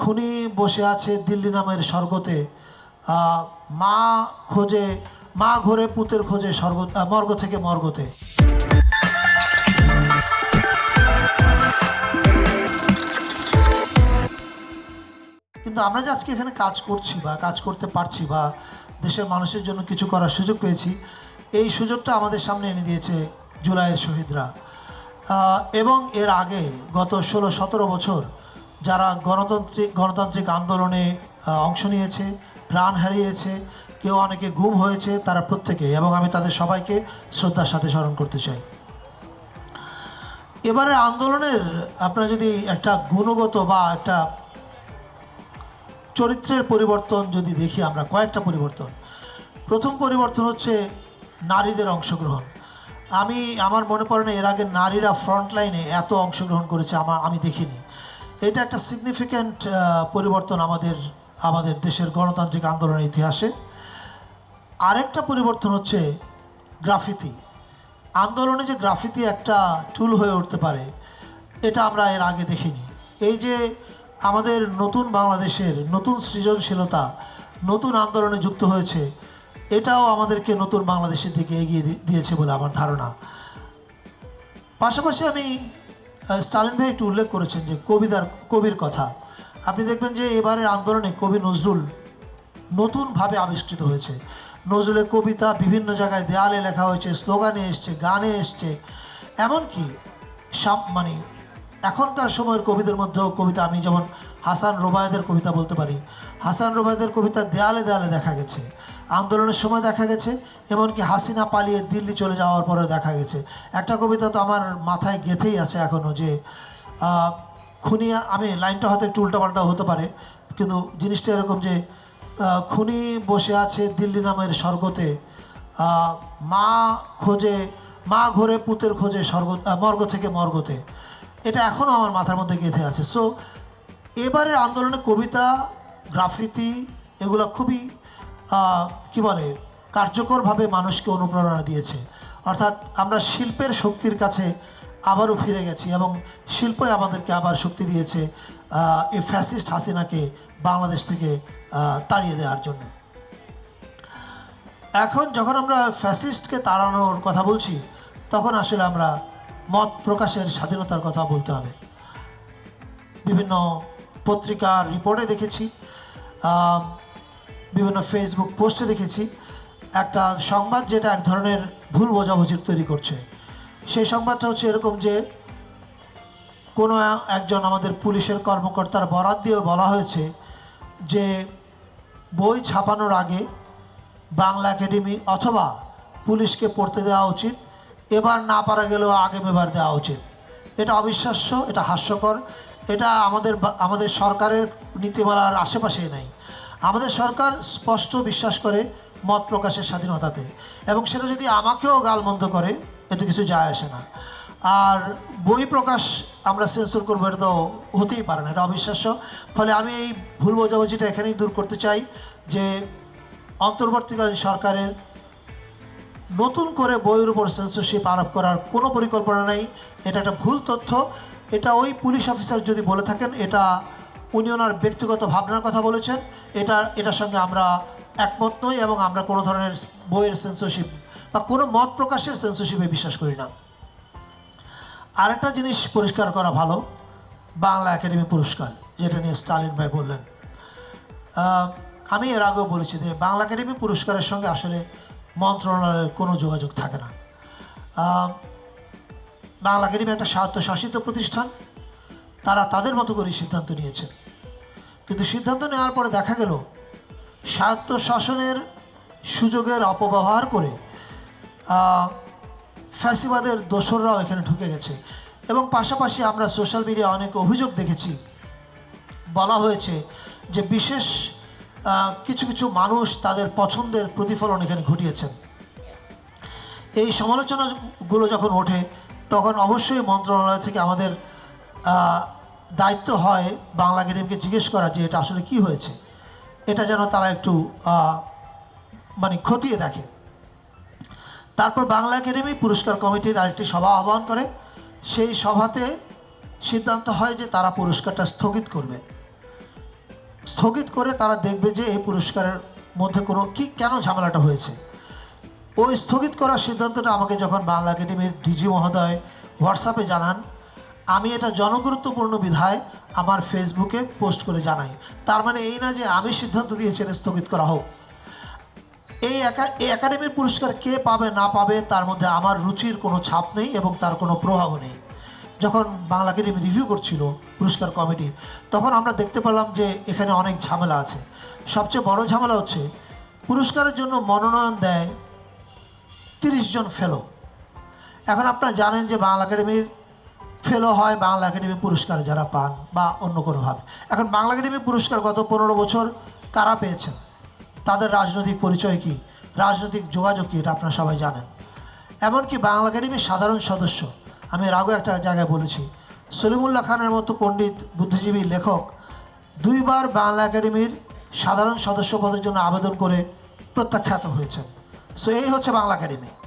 খুনি বসে আছে দিল্লি নামের স্বর্গতে। মা খোঁজে, মা ঘোরে পুতের খোঁজে স্বর্গ মর্গ থেকে মর্গতে। কিন্তু আমরা যে আজকে এখানে কাজ করছি বা কাজ করতে পারছি বা দেশের মানুষের জন্য কিছু করার সুযোগ পেয়েছি, এই সুযোগটা আমাদের সামনে এনে দিয়েছে জুলাইয়ের শহীদরা। এবং এর আগে গত ষোলো সতেরো বছর যারা গণতান্ত্রিক গণতান্ত্রিক আন্দোলনে অংশ নিয়েছে, প্রাণ হারিয়েছে, কেউ অনেকে গুম হয়েছে, তারা প্রত্যেকে এবং আমি তাদের সবাইকে শ্রদ্ধার সাথে স্মরণ করতে চাই। এবারের আন্দোলনের আপনারা যদি একটা গুণগত বা একটা চরিত্রের পরিবর্তন যদি দেখি আমরা, কয়েকটা পরিবর্তন। প্রথম পরিবর্তন হচ্ছে নারীদের অংশগ্রহণ। আমি, আমার মনে পড়ে না, এর আগে নারীরা ফ্রন্ট লাইনে এত অংশগ্রহণ করেছে, আমার, আমি দেখিনি। এটা একটা সিগনিফিক্যান্ট পরিবর্তন আমাদের আমাদের দেশের গণতান্ত্রিক আন্দোলনের ইতিহাসে। আরেকটা পরিবর্তন হচ্ছে গ্রাফিতি। আন্দোলনে যে গ্রাফিতি একটা টুল হয়ে উঠতে পারে, এটা আমরা এর আগে দেখিনি। এই যে আমাদের নতুন বাংলাদেশের নতুন সৃজনশীলতা, নতুন আন্দোলনে যুক্ত হয়েছে, এটাও আমাদেরকে নতুন বাংলাদেশের দিকে এগিয়ে দিয়েছে বলে আমার ধারণা। পাশাপাশি আমি স্টালিন ভাই একটু উল্লেখ করেছেন যে কবিতার, কবির কথা। আপনি দেখবেন যে এবারের আন্দোলনে কবি নজরুল নতুনভাবে আবিষ্কৃত হয়েছে। নজরুলের কবিতা বিভিন্ন জায়গায় দেয়ালে লেখা হয়েছে, স্লোগানে এসছে, গানে এসছে। এমনকি সাম মানে এখনকার সময়ের কবিদের মধ্যেও কবিতা, আমি যেমন হাসান রোবায়েদের কবিতা বলতে পারি, হাসান রোবায়দের কবিতা দেয়ালে দেয়ালে দেখা গেছে। আন্দোলনের সময় দেখা গেছে, এমনকি হাসিনা পালিয়ে দিল্লি চলে যাওয়ার পরেও দেখা গেছে। একটা কবিতা তো আমার মাথায় গেথেই আছে এখনও যে খুনিয়া, আমি লাইনটা হয়তো একটু উল্টাপাল্টা হতে পারে, কিন্তু জিনিসটা এরকম যে খুনি বসে আছে দিল্লি নামের স্বর্গতে মা খোঁজে, মা ঘোরে পুতের খোঁজে স্বর্গ মর্গ থেকে মর্গতে। এটা এখনও আমার মাথার মধ্যে গেঁথে আছে। সো এবারের আন্দোলনে কবিতা, গ্রাফিতি, এগুলো খুবই কি বলে, কার্যকরভাবে মানুষকে অনুপ্রেরণা দিয়েছে। অর্থাৎ আমরা শিল্পের শক্তির কাছে আবারও ফিরে গেছি এবং শিল্পই আমাদেরকে আবার শক্তি দিয়েছে এই ফ্যাসিস্ট হাসিনাকে বাংলাদেশ থেকে তাড়িয়ে দেওয়ার জন্য। এখন যখন আমরা ফ্যাসিস্টকে তাড়ানোর কথা বলছি, তখন আসলে আমরা মত প্রকাশের স্বাধীনতার কথা বলতে হবে। বিভিন্ন পত্রিকার রিপোর্টে দেখেছি বিভিন্ন ফেসবুক পোস্টে দেখেছি, একটা সংবাদ যেটা এক ধরনের ভুল বোঝাবুঝির তৈরি করছে। সেই সংবাদটা হচ্ছে এরকম যে, কোনো একজন আমাদের পুলিশের কর্মকর্তার বরাত দিয়ে বলা হয়েছে যে, বই ছাপানোর আগে বাংলা একাডেমি অথবা পুলিশকে পড়তে দেওয়া উচিত, এবার না পারা গেলেও আগামীবার দেওয়া উচিত। এটা অবিশ্বাস্য, এটা হাস্যকর, এটা আমাদের আমাদের সরকারের নীতিমালার আশেপাশেই নাই। আমাদের সরকার স্পষ্ট বিশ্বাস করে মত প্রকাশের স্বাধীনতাতে। এবং সেটা যদি আমাকেও গালমন্দ করে, এতে কিছু যায় আসে না। আর বই প্রকাশ আমরা সেন্সর করব, এটা তো হতেই পারে না, এটা অবিশ্বাস্য। ফলে আমি এই ভুল বোঝাবুঝিটা এখানেই দূর করতে চাই যে, অন্তর্বর্তীকালীন সরকারের নতুন করে বইয়ের উপর সেন্সরশিপ আরোপ করার কোনো পরিকল্পনা নেই। এটা একটা ভুল তথ্য। এটা ওই পুলিশ অফিসার যদি বলে থাকেন, এটা উনি ওনার ব্যক্তিগত ভাবনার কথা বলেছেন। এটা, এটার সঙ্গে আমরা একমত নই এবং আমরা কোনো ধরনের বইয়ের সেন্সরশিপ বা কোনো মত প্রকাশের সেন্সরশিপে বিশ্বাস করি না। আরেকটা জিনিস পরিষ্কার করা ভালো, বাংলা একাডেমি পুরস্কার, যেটা নিয়ে স্টালিন ভাই বললেন। আমি এর আগেও বলেছি যে বাংলা একাডেমি পুরস্কারের সঙ্গে আসলে মন্ত্রণালয়ের কোনো যোগাযোগ থাকে না। বাংলা একাডেমি একটা স্বায়ত্তশাসিত প্রতিষ্ঠান তারা তাদের মতো করে সিদ্ধান্ত নিয়েছেন কিন্তু সিদ্ধান্ত নেওয়ার পরে দেখা গেল স্বায়ত্ত শাসনের সুযোগের অপব্যবহার করে ফ্যাসিবাদের দোসররাও এখানে ঢুকে গেছে। এবং পাশাপাশি আমরা সোশ্যাল মিডিয়ায় অনেক অভিযোগ দেখেছি। বলা হয়েছে যে বিশেষ কিছু কিছু মানুষ তাদের পছন্দের প্রতিফলন এখানে ঘটিয়েছেন। এই সমালোচনাগুলো যখন ওঠে, তখন অবশ্যই মন্ত্রণালয় থেকে আমাদের দায়িত্ব হয় বাংলা একাডেমিকে জিজ্ঞেস করা যে এটা আসলে কি হয়েছে। এটা যেন তারা একটু মানে খতিয়ে দেখে। তারপর বাংলা একাডেমি পুরস্কার কমিটির আরেকটি সভা আহ্বান করে। সেই সভাতে সিদ্ধান্ত হয় যে তারা পুরস্কারটা স্থগিত করবে। স্থগিত করে তারা দেখবে যে এই পুরস্কারের মধ্যে কোনো কি, কেন ঝামেলাটা হয়েছে। ওই স্থগিত করার সিদ্ধান্তটা আমাকে যখন বাংলা একাডেমির ডিজি মহোদয় হোয়াটসঅ্যাপে জানান আমি এটা জনগুরুত্বপূর্ণ বিধায় আমার ফেসবুকে পোস্ট করে জানাই। তার মানে এই না যে আমি সিদ্ধান্ত দিয়েছি এটা স্থগিত করা হোক। এই এই একাডেমির পুরস্কার কে পাবে, না পাবে, তার মধ্যে আমার রুচির কোনো ছাপ নেই এবং তার কোনো প্রভাব নেই। যখন বাংলা একাডেমি রিভিউ করছিল পুরস্কার কমিটি, তখন আমরা দেখতে পেলাম যে এখানে অনেক ঝামেলা আছে। সবচেয়ে বড় ঝামেলা হচ্ছে, পুরস্কারের জন্য মনোনয়ন দেয় তিরিশ জন ফেলো এখন আপনারা জানেন যে বাংলা একাডেমির ফেলো হয় বাংলা একাডেমি পুরস্কার যারা পান বা অন্য কোনোভাবে এখন বাংলা একাডেমি পুরস্কার গত পনেরো বছর কারা পেয়েছেন? তাদের রাজনৈতিক পরিচয় কি? রাজনৈতিক যোগাযোগ কি? এটা আপনারা সবাই জানেন। এমনকি বাংলা একাডেমির সাধারণ সদস্য, আমি আগেও একটা জায়গায় বলেছি, সলিমুল্লাহ খানের মতো পণ্ডিত, বুদ্ধিজীবী লেখক দুইবার বাংলা একাডেমির সাধারণ সদস্য পদের জন্য আবেদন করে প্রত্যাখ্যাত হয়েছেন। সো এই হচ্ছে বাংলা একাডেমি।